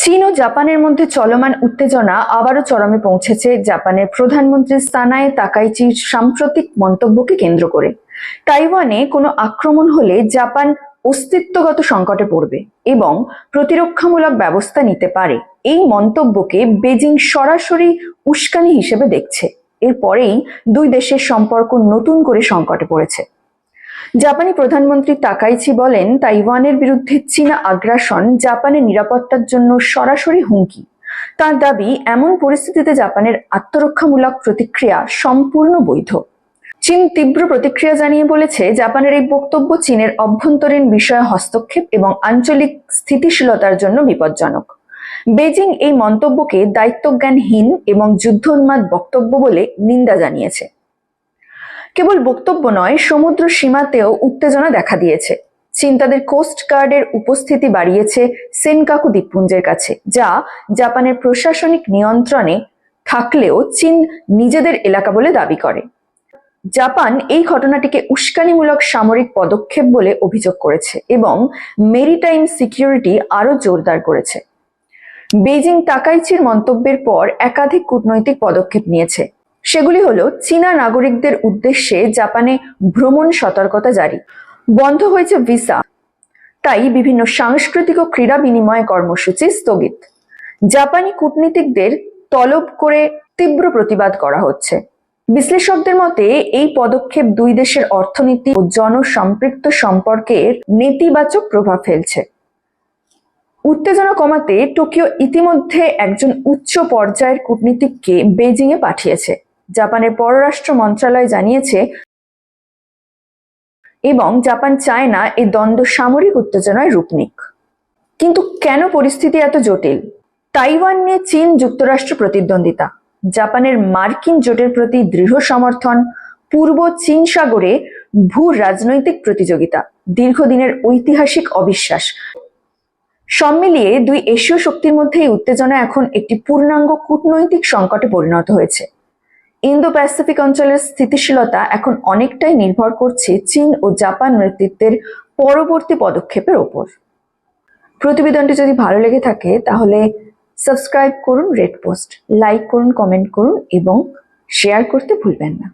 চীন ও জাপানের মধ্যে চলমান উত্তেজনা আবারও চরমে পৌঁছেছে জাপানের প্রধানমন্ত্রী সানায়ে তাকাইচির সাম্প্রতিক মন্তব্যকে কেন্দ্র করে। তাইওয়ানে কোনো আক্রমণ হলে জাপান অস্তিত্বগত সংকটে পড়বে এবং প্রতিরক্ষামূলক ব্যবস্থা নিতে পারে। এই মন্তব্যকে বেজিং সরাসরি উস্কানি হিসেবে দেখছে। এরপরেই দুই দেশের সম্পর্ক নতুন করে সংকটে পড়েছে। জাপানি প্রধানমন্ত্রী তাকাইচি বলেন, তাইওয়ানের বিরুদ্ধে চীনা আগ্রাসন জাপানের নিরাপত্তার জন্য সরাসরি হুমকি। তার দাবি, এমন পরিস্থিতিতে জাপানের আত্মরক্ষামূলক প্রতিক্রিয়া সম্পূর্ণ বৈধ। চীন তীব্র প্রতিক্রিয়া জানিয়ে বলেছে, জাপানের এই বক্তব্য চীনের অভ্যন্তরীণ বিষয়ে হস্তক্ষেপ এবং আঞ্চলিক স্থিতিশীলতার জন্য বিপজ্জনক। বেজিং এই মন্তব্যকে দায়িত্বজ্ঞানহীন এবং যুদ্ধোন্মাদ বক্তব্য বলে নিন্দা জানিয়েছে। কেবল বক্তব্য নয়, সমুদ্র সীমাতেও উত্তেজনা দেখা দিয়েছে। চীন তাদের কোস্ট গার্ডের উপস্থিতি বাড়িয়েছে সেনকাকু দ্বীপপুঞ্জের কাছে, যা জাপানের প্রশাসনিক নিয়ন্ত্রণে থাকলেও চীন নিজেদের এলাকা বলে দাবি করে। জাপান এই ঘটনাটিকে উস্কানিমূলক সামরিক পদক্ষেপ বলে অভিযোগ করেছে এবং মেরিটাইম সিকিউরিটি আরও জোরদার করেছে। বেজিং তাকাইচির মন্তব্যের পর একাধিক কূটনৈতিক পদক্ষেপ নিয়েছে। সেগুলি হলো চীনা নাগরিকদের উদ্দেশ্যে জাপানে ভ্রমণ সতর্কতা জারি। বন্ধ হয়েছে ভিসা। তাই বিভিন্ন সাংস্কৃতিক ও ক্রীড়া বিনিময় কর্মসূচি স্থগিত। জাপানি কূটনীতিকদের তলব করে তীব্র প্রতিবাদ করা হচ্ছে। বিশ্লেষকদের মতে, এই পদক্ষেপ দুই দেশের অর্থনীতি ও জনসম্পৃক্ত সম্পর্কের নেতিবাচক প্রভাব ফেলছে। উত্তেজনা কমাতে টোকিও ইতিমধ্যে একজন উচ্চ পর্যায়ের কূটনীতিককে বেজিং এ পাঠিয়েছে। জাপানের পররাষ্ট্র মন্ত্রণালয় জানিয়েছে এবং জাপান চায় না এই দ্বন্দ্ব সামরিক উত্তেজনায় রূপ নিক কিন্তু কেন পরিস্থিতি এত জটিল? তাইওয়ান নিয়ে চীন যুক্তরাষ্ট্র প্রতিদ্বন্দ্বিতা। জাপানের মার্কিন জোটের প্রতি দৃঢ় সমর্থন, পূর্ব চীন সাগরে ভূ রাজনৈতিক প্রতিযোগিতা, দীর্ঘদিনের ঐতিহাসিক অবিশ্বাস। সব মিলিয়ে দুই এশীয় শক্তির মধ্যে এই উত্তেজনা এখন একটি পূর্ণাঙ্গ কূটনৈতিক সংকটে পরিণত হয়েছে। ইন্দো প্যাসিফিক অঞ্চলের স্থিতিশীলতা এখন অনেকটাই নির্ভর করছে চীন ও জাপান নেতৃত্বের পরবর্তী পদক্ষেপের ওপর। প্রতিবেদনটি যদি ভালো লেগে থাকে, তাহলে সাবস্ক্রাইব করুন রেড পোস্ট, লাইক করুন, কমেন্ট করুন এবং শেয়ার করতে ভুলবেন না।